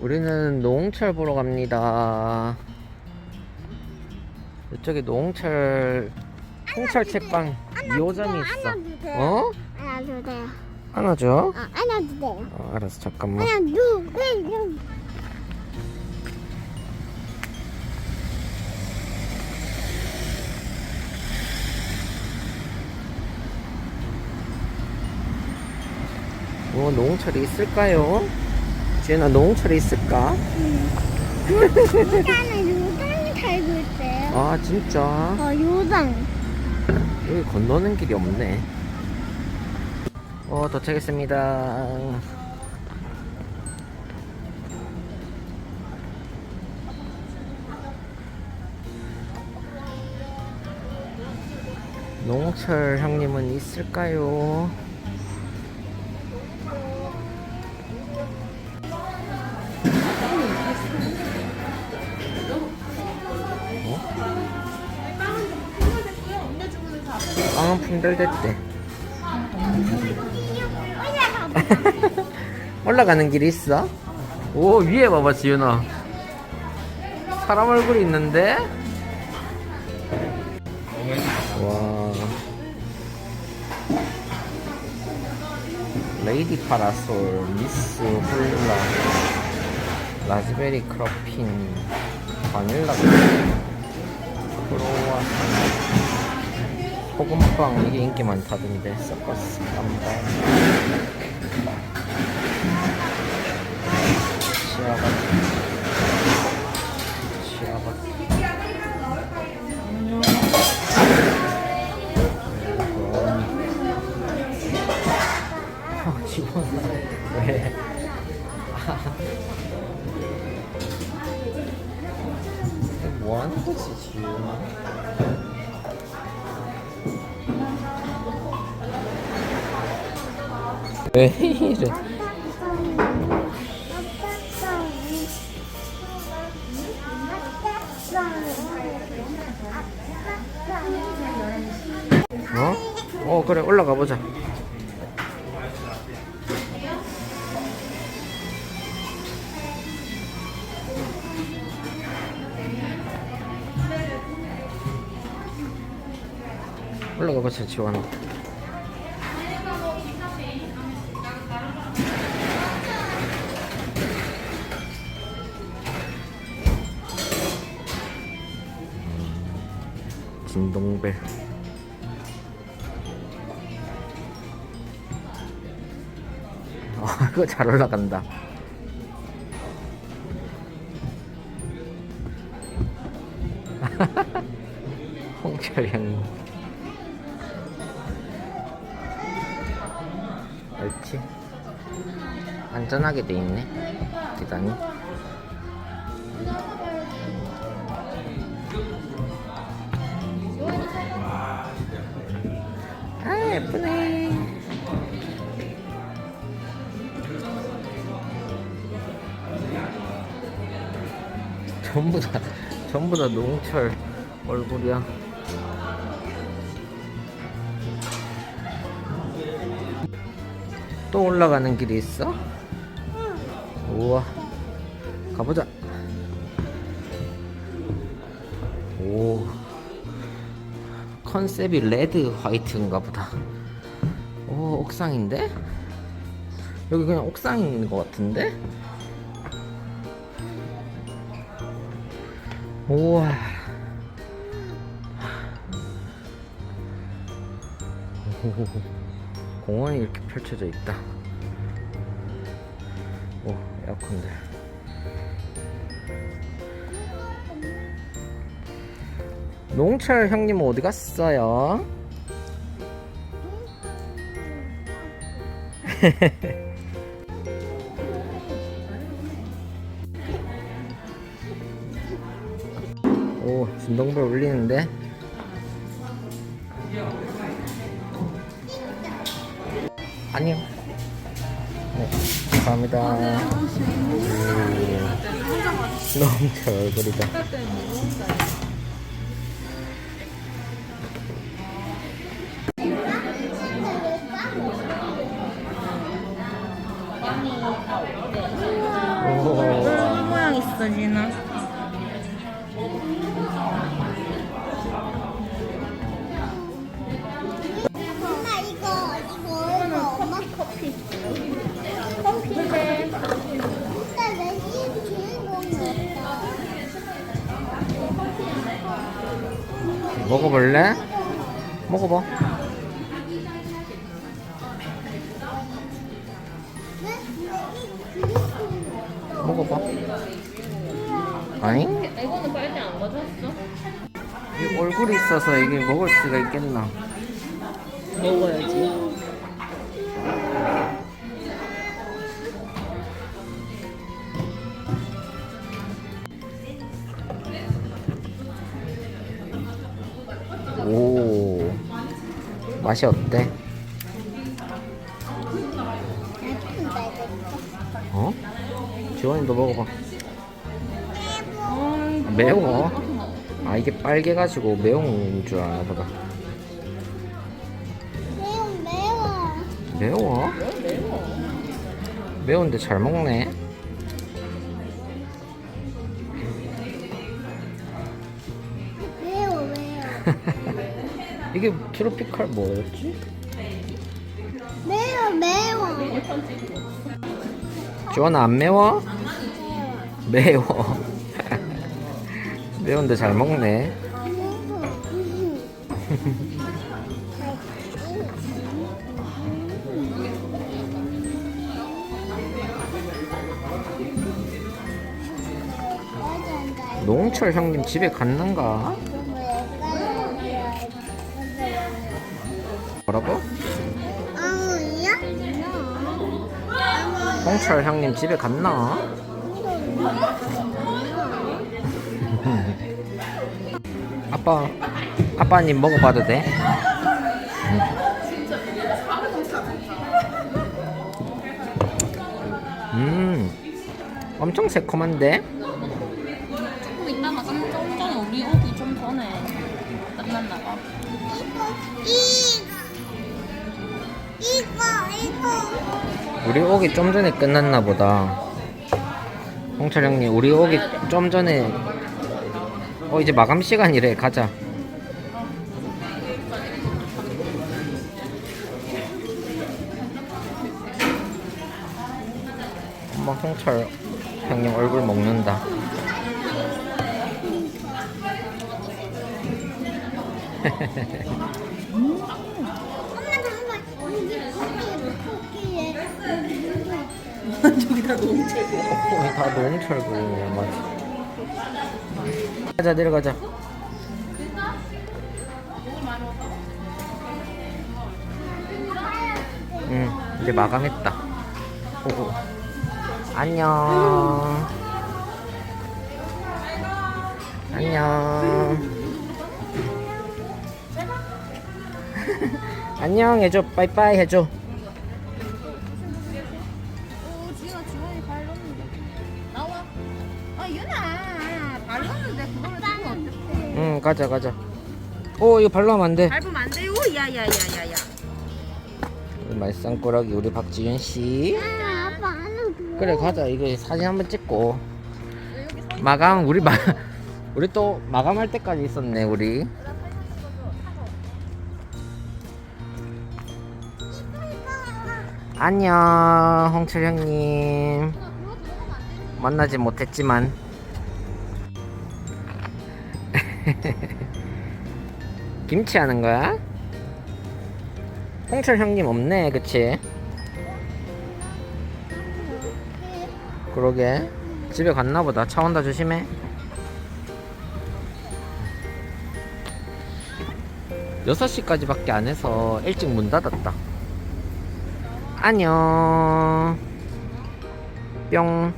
우리는 노홍철 보러 갑니다. 이쪽에 노홍철 홍철 책방 2호점이 있어. 어? 안아줘. 어, 돼요. 어, 알았어 잠깐만. 뭐 노홍철이 있을까요? 지은아 노홍철이 있을까? 요단은 요단이 살고 있어요. 아 진짜 어, 요단. 여기 건너는 길이 없네. 어 도착했습니다. 농철 형님은 있을까요? 품절됐대. 올라가는 길이 있어? 오 위에 봐봐 지윤아 사람 얼굴이 있는데? 와 레이디 파라솔 미스 홀라 라즈베리 크러핀 바닐라 크로와상 소금빵 이게 인기 많다던데 섞었어 깜빡 치아바 치아바 아, 집어넣어 왜? 이게 뭐 하는 거지 지금? 왜 이래? 어? 어 그래 올라가 보자. 올라가 보자 지원 진동벨. 아, 그거 잘 올라간다. 홍철형. 옳지. 안전하게 돼 있네. 계단이. 예쁘네. 전부 다 전부 다 농철 얼굴이야. 또 올라가는 길이 있어? 우와. 가보자. 오. 컨셉이 레드 화이트인가 보다. 오, 옥상인데? 여기 그냥 옥상인 것 같은데? 우와. 오, 공원이 이렇게 펼쳐져 있다. 오, 에어컨들. 농철 형님 어디 갔어요? 오, 진동벨 울리는데? 아니요. 네, 감사합니다. 음, 너무 제 얼굴이다. 진아. 엄마 이거 이거 이거 엄마 커피. 커피인데. 근데 왠지 주인공이었다. 먹어볼래? 먹어봐. 먹어봐. 아니? 이거는 빨대 안 가져왔어? 이 얼굴이 있어서 이게 먹을 수가 있겠나? 먹어야지. 오. 맛이 어때? 이거. 어? 지원이도 먹어봐. 매워. 아 이게 빨개가지고 매운 줄 아나 보다. 매워 매워. 매워? 매운데 잘 먹네. 매워 매워. 이게 트로피칼 뭐였지? 매워 매워. 지원아 안 매워? 매워. 매운데 잘 먹네. 노홍철 형님 집에 갔는가? 뭐라고? 홍철 형님 집에 갔나? 아빠, 아빠님 먹어봐도 돼? 음, 엄청 새콤한데? 조금 이따가 좀, 좀 전에 우리 오기 좀 전에 끝났나 봐. 우리 오기 좀 전에 끝났나 보다. 홍철 형님, 우리 오기 좀 전에 어 이제 마감 시간이래. 가자. 엄마 홍철 형님 얼굴 먹는다. 있어? 저기다 너무 최고. 어, 다 노홍철고 맞아. 가자 내려가자. 응 이제 마감했다. 오. 안녕. 안녕. 안녕 해줘 빠이빠이 해줘. 가자 가자. 오 이거 발로 하면 안 돼. 밟으면 안 돼요. 야, 야, 야, 야, 야. 우리 말썽꾸러기 우리 박지윤 씨. 아, 아빠. 그래 가자 이거 사진 한번 찍고 마감 우리 마 우리 또 마감할 때까지 있었네 우리. 안녕 홍철 형님 만나지 못했지만 김치 하는 거야? 홍철 형님 없네 그치? 그러게. 집에 갔나 보다. 차 온다 조심해. 여섯 시까지밖에안 해서 일찍 문 닫았다. 안녕. 뿅